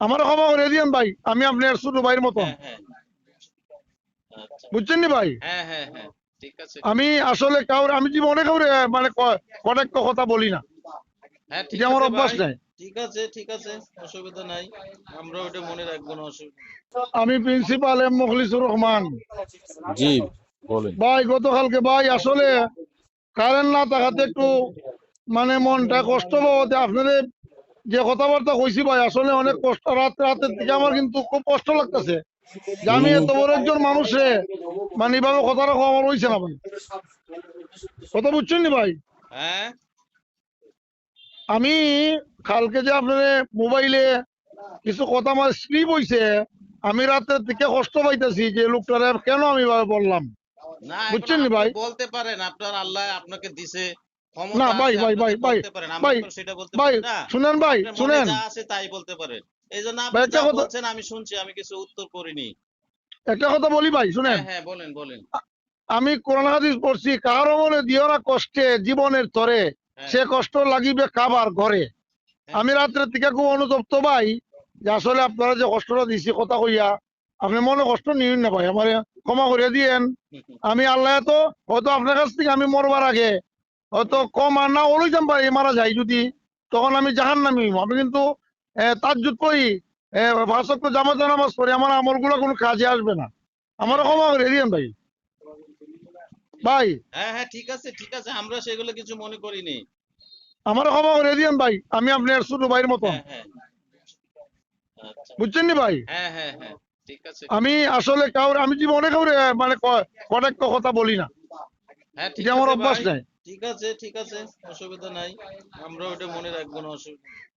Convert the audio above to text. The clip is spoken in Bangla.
আমার ক্ষমা করে দিয়েন ভাই আমি আপনার ছোট ভাইয়ের মতো হ্যাঁ হ্যাঁ। বুঝছেন নি ভাই? হ্যাঁ ঠিক আছে। আমি আসলে কাউর আমি জীবনে কাউরে মানে কটাক্ষ কথা বলি না। হ্যাঁ এটা আমার অভ্যাস নাই। ঠিক আছে ঠিক আছে অসুবিধা নাই। আমরা ওটা মনে রাখব না অসুবিধা। আমি প্রিন্সিপাল এম মুখলিসুর রহমান। জি বলেন। ভাই গতকালকে ভাই আসলে কারেন্ট না থাকাতে একটু মানে মনটা কষ্ট পাওয়াতে আপনাদের যে কথাবার্তা কইছি ভাই আসলে অনেক কষ্ট রাত রাতের থেকে আমার কিন্তু খুব কষ্ট লাগতেছে। যে আমি এত বড় একজন মানুষে মানে এভাবে কথা রাখো আমার হইছে না ভাই। কথা বুঝছেন নি ভাই? হ্যাঁ। আমি কালকে যে আপনার মোবাইলে কিছু কথা আমার স্ক্রিপ হইছে আমি রাতের থেকে কষ্ট পাইতেছি যে লোকটারে কেন আমি বললাম? বুঝছেন নি ভাই? বলতে পারেন আপনার আল্লাহ আপনাকে দিছে। না, ভাই, ভাই, ভাই, ভাই, ভাই, ভাই শুনেন ভাই শুনেন। আছে তাই বলতে পারেন। এই জন্য আপনি যা বলছেন আমি শুনছি আমি কিছু উত্তর করিনি। একটা কথা বলি ভাই শুনেন। হ্যাঁ হ্যাঁ বলেন বলেন। আমি কোরআন হাদিস পড়ছি কারও মনে দিও না কষ্টে জীবনের তরে। হ্যাঁ। সে কষ্ট লাগিবে খাবার ঘরে। আমি রাত্রে থেকে খুব অনুতপ্ত ভাই যে আসলে আপনারা যে কষ্টটা দিছি কথা কইয়া আপনি মনে কষ্ট নিন না ভাই আমার ক্ষমা করে দিয়েন। আমি আল্লাহ তো হয়তো আপনার কাছ থেকে আমি মরবার আগে হয়তো কম আর না ওলই যাম পারি মারা যাই যদি। তখন আমি জাহান নামি আমি কিন্তু তাজ্জুদ করি। ভাষক জামাত নামাজ পড়ি। আমার আমলগুলো কোনো কাজে আসবে না। আমার ক্ষমা করে দিয়েন ভাই। ভাই। হ্যাঁ হ্যাঁ ঠিক আছে ঠিক আছে। আমরা সেগুলো কিছু মনে করিনি। আমার ক্ষমা করে ভাই। আমি আপনার ছোট ভাইয়ের মতো হ্যাঁ হ্যাঁ। আচ্ছা। বুঝছেন নি ভাই? হ্যাঁ হ্যাঁ হ্যাঁ আমি আসলে কাউর আমি জীবনে কাউরে মানে কটাক্ষ কথা বলি না। এটা আমার অভ্যাস নাই। ঠিক আছে ঠিক আছে অসুবিধা নাই। আমরা ওটা মনে রাখব না অসুবিধা